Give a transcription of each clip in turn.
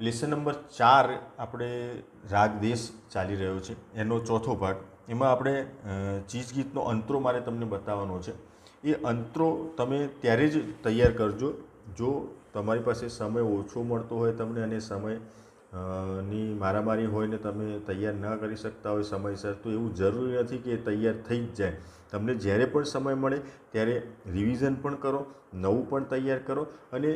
Lesson number ચાર આપણે રાગ દેશ ચાલી રહ્યો છે, એનો ચોથો ભાગ. એમાં આપણે ચીજ ગીતનો અંતરો મારે તમને બતાવવાનો છે. એ અંતરો તમે ત્યારે જ તૈયાર કરજો. જો તમારી પાસે સમય ઓછો મળતો હોય તમને અને સમય ની મારામારી હોય ને તમે તૈયાર ન કરી શકતા હોય સમયસર, તો એવું જરૂરી નથી કે તૈયાર થઈ જ જાય. તમને જ્યારે પણ સમય મળે ત્યારે રિવિઝન પણ કરો, નવું પણ તૈયાર કરો અને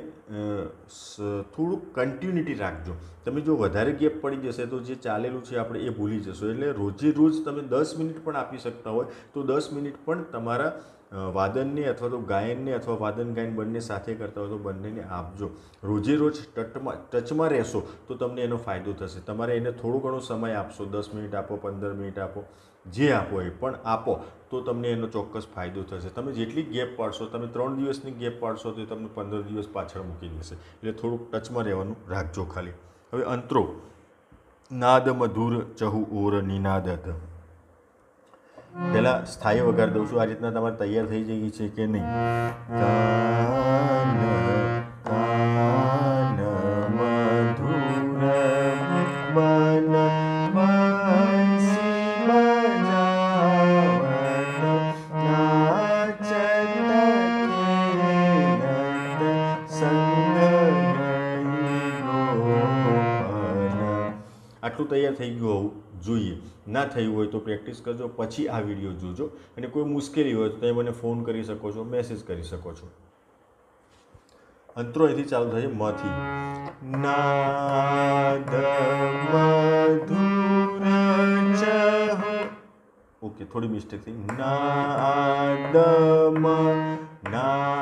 થોડુંક કન્ટિન્યુટી રાખજો. તમે જો વધારે ગેપ પડી જશે તો જે ચાલેલું છે આપણે એ ભૂલી જશો. એટલે રોજે રોજ તમે દસ મિનિટ પણ આપી શકતા હોય, તો દસ મિનિટ પણ તમારા વાદનને અથવા તો ગાયનને અથવા વાદન ગાયન બંને સાથે કરતા હોય તો બંનેને આપજો. રોજે રોજ ટચમાં ટચમાં રહેશો તો તમને એનો ફાયદો થશે. તમારે એને થોડો ઘણો સમય આપશો. દસ મિનિટ આપો, પંદર મિનિટ આપો, જે આપો એ પણ આપો તો તમને એનો ચોક્કસ ફાયદો થશે. તમે જેટલી ગેપ પાડશો, તમે ત્રણ દિવસની ગેપ પાડશો તો તમને પંદર દિવસ પાછળ મૂકી દેશે. એટલે થોડુંક ટચમાં રહેવાનું રાખજો ખાલી. હવે અંતરો. નાદ મધુર ચહુ ઓર નિનાદત પહેલા સ્થાયી વગાર દઉં છું. આ રીતના તમારે તૈયાર થઈ જઈએ છે કે નહીં? આટલું તૈયાર થઈ ગયું હોવું જોઈએ. ના થયું હોય તો પ્રેક્ટિસ કરજો, પછી આ વીડિયો જોજો. અને કોઈ મુશ્કેલી હોય તો તમે મને ફોન કરી શકો છો, મેસેજ કરી શકો છો. અંતરો અહીંથી ચાલુ છે, મથી. ઓકે, થોડી મિસ્ટેક થઈ. નાદ નાદ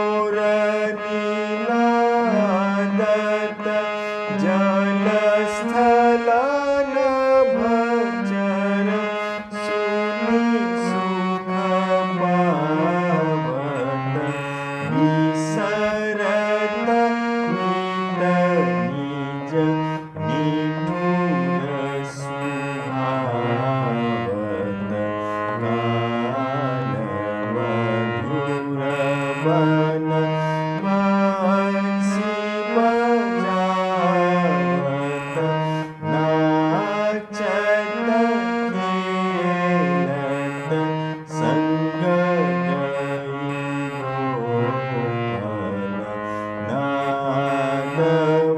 sun. નાદ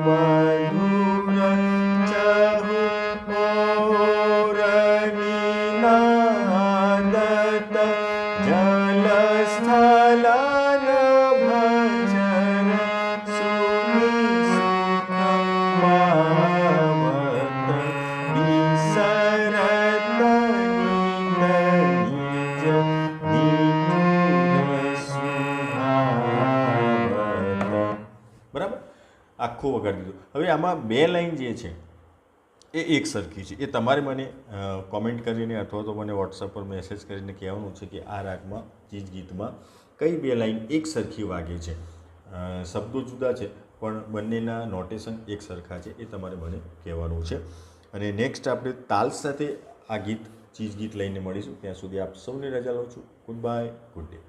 મધુર આખું વગાડી દીધું. હવે આમાં બે લાઈન જે છે, એ એક સરખી છે. એ તમારે મને કોમેન્ટ કરીને અથવા તો મને વોટ્સઅપ પર મેસેજ કરીને કહેવાનું છે કે આ રાગમાં, ચીજ ગીતમાં કઈ બે લાઈન એક સરખી વાગે છે. શબ્દો જુદા છે, પણ બંનેના નોટેશન એક સરખા છે, એ તમારે મને કહેવાનું છે. અને નેક્સ્ટ આપણે તાલ સાથે આ ગીત, ચીજ ગીત લઈને મળીશું. ત્યાં સુધી આપ સૌને રજા લઉં છું. Good bye good day